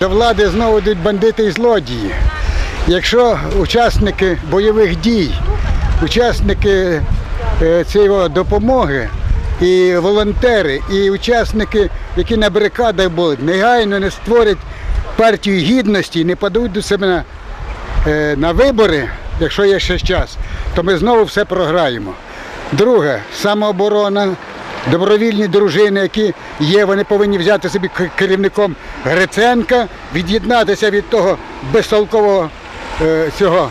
До влади знову йдуть бандити і злодії. Якщо учасники бойових дій, учасники е, цієї допомоги, і волонтери, і учасники, які на барикадах були, негайно не створять партію гідності і не подають до себе на, е, на вибори, якщо є ще час, то ми знову все програємо. Друге, самооборона, добровільні дружини, які є, вони повинні взяти собі керівником Гриценка, від'єднатися від того безтолкового е, цього,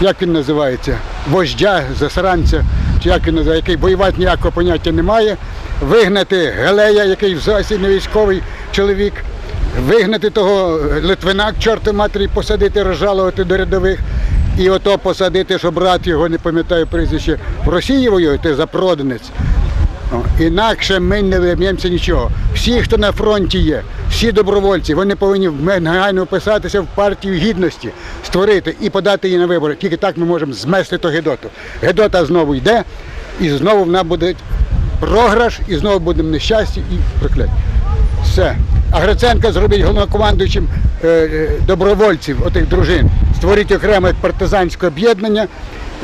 як він називається, вождя, засранця, чи як він називається, який воювати ніякого поняття немає, вигнати Гелея, який зовсім не військовий чоловік, вигнати того Литвина, к чорту матері, посадити, розжалувати до рядових. І ото посадити, що брат його, не пам'ятаю прізвище, в Росії воює, ти запроданець. О, Інакше ми не вим'ємося нічого. Всі, хто на фронті є, всі добровольці, вони повинні негайно вписатися в партію гідності, створити і подати її на вибори. Тільки так ми можемо змести ту Гедоту. Гедота знову йде, і знову в нас буде програш, і знову будемо нещасті і прокляття. Все. А Гриценка зробіть головнокомандуючим е, е, добровольців, отих дружин. Створіть окреме партизанське об'єднання,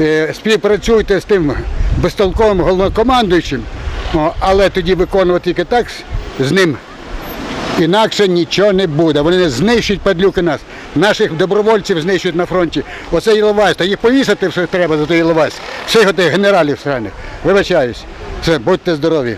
е, співпрацюйте з тим безтолковим головнокомандуючим, але тоді виконувати тільки так з- ним. Інакше нічого не буде. Вони знищують падлюки нас. Наших добровольців знищують на фронті. Оце Іловайськ. Та їх повісити все треба за той Іловайськ. Всіх отих генералів сраних. Вибачаюсь. Все, будьте здорові.